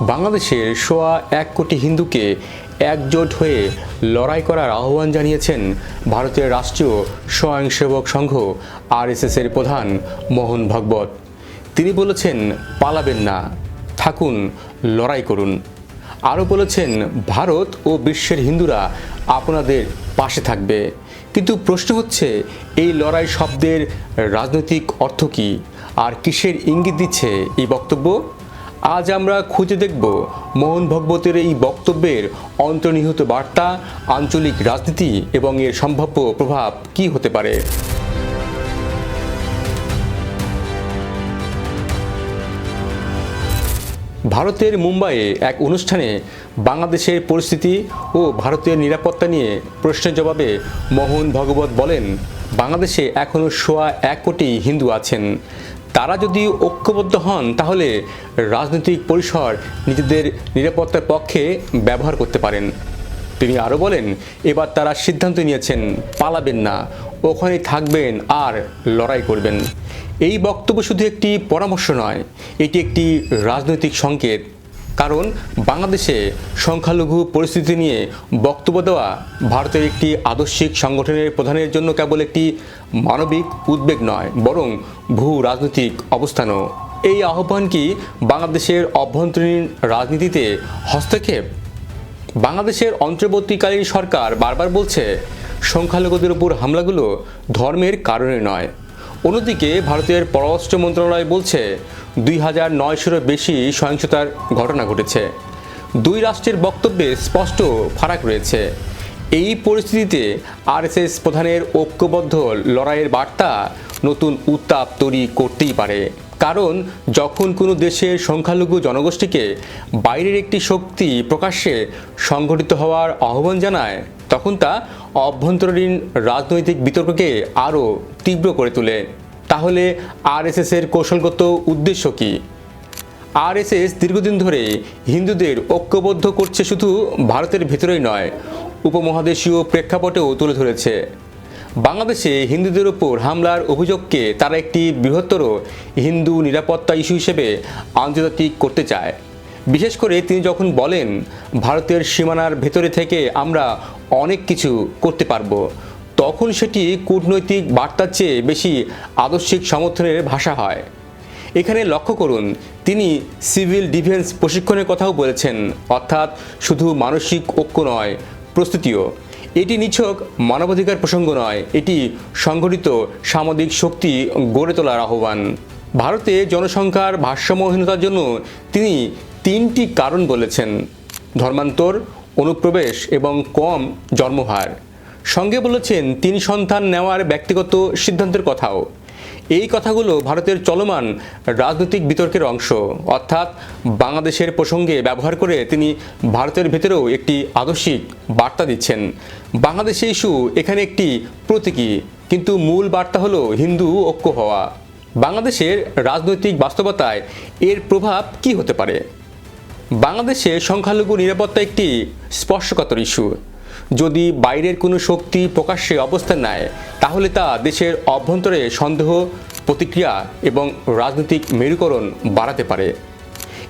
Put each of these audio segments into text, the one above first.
বাংলাদেশের সোয়া এক কোটি হিন্দুকে একজোট হয়ে লড়াই করার আহ্বান জানিয়েছেন ভারতের রাষ্ট্রীয় স্বয়ংসেবক সংঘ আরএসএসের প্রধান মোহন ভগবত। তিনি বলেছেন, পালাবেন না, থাকুন, লড়াই করুন। আরও বলেছেন, ভারত ও বিশ্বের হিন্দুরা আপনাদের পাশে থাকবে। কিন্তু প্রশ্ন হচ্ছে, এই লড়াই শব্দের রাজনৈতিক অর্থ কী? আর কিসের ইঙ্গিত দিচ্ছে এই বক্তব্য? আজ আমরা খুঁজে দেখব মোহন ভগবতের এই বক্তব্যের অন্তর্নিহিত বার্তা, আঞ্চলিক রাজনীতি এবং এর সম্ভাব্য প্রভাব কী হতে পারে। ভারতের মুম্বাইয়ে এক অনুষ্ঠানে বাংলাদেশের পরিস্থিতি ও ভারতের নিরাপত্তা নিয়ে প্রশ্নের জবাবে মোহন ভগবত বলেন, বাংলাদেশে এখনও সোয়া এক কোটি হিন্দু আছেন। তারা যদি ঐক্যবদ্ধ হন, তাহলে রাজনৈতিক পরিসর নিজেদের নিরাপত্তার পক্ষে ব্যবহার করতে পারেন। তিনি আরও বলেন, এবার তারা সিদ্ধান্ত নিয়েছেন, পালাবেন না ওখানে থাকবেন আর লড়াই করবেন। এই বক্তব্য শুধু একটি পরামর্শ নয়, এটি একটি রাজনৈতিক সংকেত। কারণ বাংলাদেশে সংখ্যালঘু পরিস্থিতি নিয়ে বক্তব্য দেওয়া ভারতের একটি আদর্শিক সংগঠনের প্রধানের জন্য কেবল একটি মানবিক উদ্বেগ নয়, বরং ভূ রাজনৈতিক অবস্থানও। এই আহ্বান কি বাংলাদেশের অভ্যন্তরীণ রাজনীতিতে হস্তক্ষেপ? বাংলাদেশের অন্তর্বর্তীকালীন সরকার বারবার বলছে, সংখ্যালঘুদের উপর হামলাগুলো ধর্মের কারণে নয় অন্যদিকে ভারতের পররাষ্ট্র মন্ত্রণালয় বলছে দুই হাজার নয়শোরও বেশি সহিংসতার ঘটনা ঘটেছে। দুই রাষ্ট্রের বক্তব্যে স্পষ্ট ফারাক রয়েছে। এই পরিস্থিতিতে আরএসএস প্রধানের ঐক্যবদ্ধ লড়াইয়ের বার্তা নতুন উত্তাপ তৈরি করতেই পারে। কারণ যখন কোনো দেশের সংখ্যালঘু জনগোষ্ঠীকে বাইরের একটি শক্তি প্রকাশ্যে সংঘটিত হওয়ার আহ্বান জানায়, তখন তা অভ্যন্তরীণ রাজনৈতিক বিতর্ককে আরও তীব্র করে তোলে। তাহলে আরএসএসের কৌশলগত উদ্দেশ্য কী? আরএসএস দীর্ঘদিন ধরে হিন্দুদের ঐক্যবদ্ধ করছে শুধু ভারতের ভেতরেই নয়, উপমহাদেশীয় প্রেক্ষাপটেও তুলে ধরেছে। বাংলাদেশে হিন্দুদের ওপর হামলার অভিযোগকে তারা একটি বৃহত্তর হিন্দু নিরাপত্তা ইস্যু হিসেবে আন্তর্জাতিক করতে চায়। বিশেষ করে তিনি যখন বলেন, ভারতের সীমানার ভেতরে থেকে আমরা অনেক কিছু করতে পারব। তখন সেটি কূটনৈতিক বার্তার চেয়ে বেশি আদর্শিক সমর্থনের ভাষা হয়। এখানে লক্ষ্য করুন, তিনি সিভিল ডিফেন্স প্রশিক্ষণের কথাও বলেছেন, অর্থাৎ শুধু মানসিক ঐক্য নয়, প্রস্তুতিও। এটি নিছক মানবাধিকার প্রসঙ্গ নয়, এটি সংগঠিত সামাজিক শক্তি গড়ে তোলার আহ্বান। ভারতে জনসংখ্যার ভারসাম্যহীনতার জন্য তিনি তিনটি কারণ বলেছেন, ধর্মান্তর, অনুপ্রবেশ এবং কম জন্মহার। সঙ্গে বলেছেন, তিন সন্তান নেওয়ার ব্যক্তিগত সিদ্ধান্তের কথাও। এই কথাগুলো ভারতের চলমান রাজনৈতিক বিতর্কের অংশ। অর্থাৎ বাংলাদেশের প্রসঙ্গে ব্যবহার করে তিনি ভারতের ভেতরেও একটি আদর্শিক বার্তা দিচ্ছেন। বাংলাদেশে ইস্যু এখানে একটি প্রতীকী, কিন্তু মূল বার্তা হলো হিন্দু ঐক্য হওয়া। বাংলাদেশের রাজনৈতিক বাস্তবতায় এর প্রভাব কি হতে পারে? বাংলাদেশে সংখ্যালঘু নিরাপত্তা একটি স্পর্শকাতর ইস্যু। যদি বাইরের কোনো শক্তি প্রকাশ্যে অবস্থান নেয়, তাহলে তা দেশের অভ্যন্তরে সন্দেহ, প্রতিক্রিয়া এবং রাজনৈতিক মেরুকরণ বাড়াতে পারে।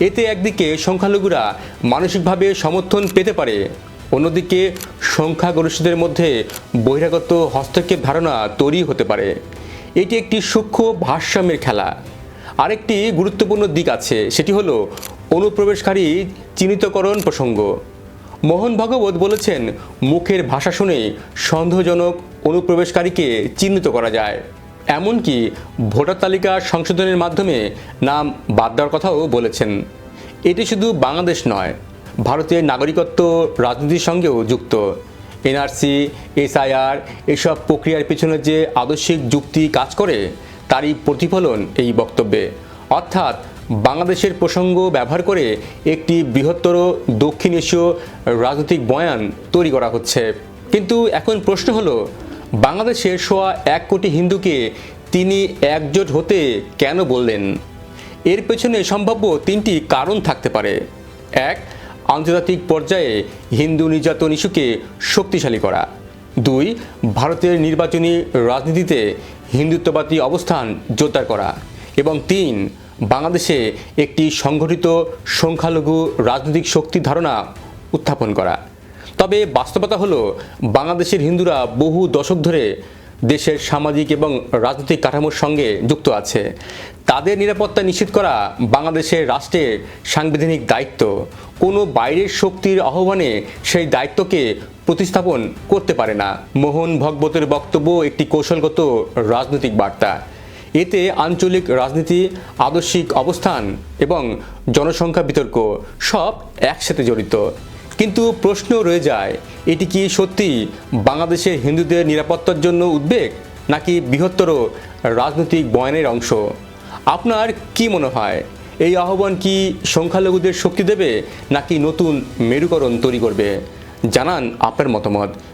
এতে একদিকে সংখ্যালঘুরা মানসিকভাবে সমর্থন পেতে পারে, অন্যদিকে সংখ্যাগরিষ্ঠদের মধ্যে বহিরাগত হস্তক্ষেপ ধারণা তৈরি হতে পারে। এটি একটি সূক্ষ্ম ভারসাম্যের খেলা। আরেকটি গুরুত্বপূর্ণ দিক আছে, সেটি হলো অনুপ্রবেশকারী চিহ্নিতকরণ প্রসঙ্গ। মোহন ভগবত বলেছেন, মুখের ভাষা শুনে সন্দেহজনক অনুপ্রবেশকারীকে চিহ্নিত করা যায়। এমনকি ভোটার তালিকা সংশোধনের মাধ্যমে নাম বাদ দেওয়ার কথাও বলেছেন। এটি শুধু বাংলাদেশ নয়, ভারতের নাগরিকত্ব রাজনীতির সঙ্গেও যুক্ত। এনআরসি, এসআইআর এসব প্রক্রিয়ার পিছনে যে আদর্শিক যুক্তি কাজ করে, তারই প্রতিফলন এই বক্তব্যে। অর্থাৎ বাংলাদেশের প্রসঙ্গ ব্যবহার করে একটি বৃহত্তর দক্ষিণ এশীয় রাজনৈতিক বয়ান তৈরি করা হচ্ছে। কিন্তু এখন প্রশ্ন হলো, বাংলাদেশের সোয়া এক কোটি হিন্দুকে তিনি একজোট হতে কেন বললেন? এর পেছনে সম্ভাব্য তিনটি কারণ থাকতে পারে। এক, আন্তর্জাতিক পর্যায়ে হিন্দু নির্যাতন ইস্যুকে শক্তিশালী করা। দুই, ভারতের নির্বাচনী রাজনীতিতে হিন্দুত্ববাদী অবস্থান জোরদার করা। এবং তিন বাংলাদেশে একটি সংগঠিত সংখ্যালঘু রাজনৈতিক শক্তির ধারণা উত্থাপন করা। তবে বাস্তবতা হলো, বাংলাদেশের হিন্দুরা বহু দশক ধরে দেশের সামাজিক এবং রাজনৈতিক কাঠামোর সঙ্গে যুক্ত আছে। তাদের নিরাপত্তা নিশ্চিত করা বাংলাদেশের রাষ্ট্রের সাংবিধানিক দায়িত্ব। কোনো বাইরের শক্তির আহ্বানে সেই দায়িত্বকে প্রতিস্থাপন করতে পারে না। মোহন ভগবতের বক্তব্য একটি কৌশলগত রাজনৈতিক বার্তা। এতে আঞ্চলিক রাজনীতি, আদর্শিক অবস্থান এবং জনসংখ্যা বিতর্ক সব একসাথে জড়িত। কিন্তু প্রশ্ন রয়ে যায়, এটি কি সত্যি বাংলাদেশের হিন্দুদের নিরাপত্তার জন্য উদ্বেগ নাকি বৃহত্তর রাজনৈতিক বয়ানের অংশ? আপনার কি মনে হয়, এই আহ্বান কি সংখ্যালঘুদের শক্তি দেবে নাকি নতুন মেরুকরণ তৈরি করবে? জানান আপনার মতামত।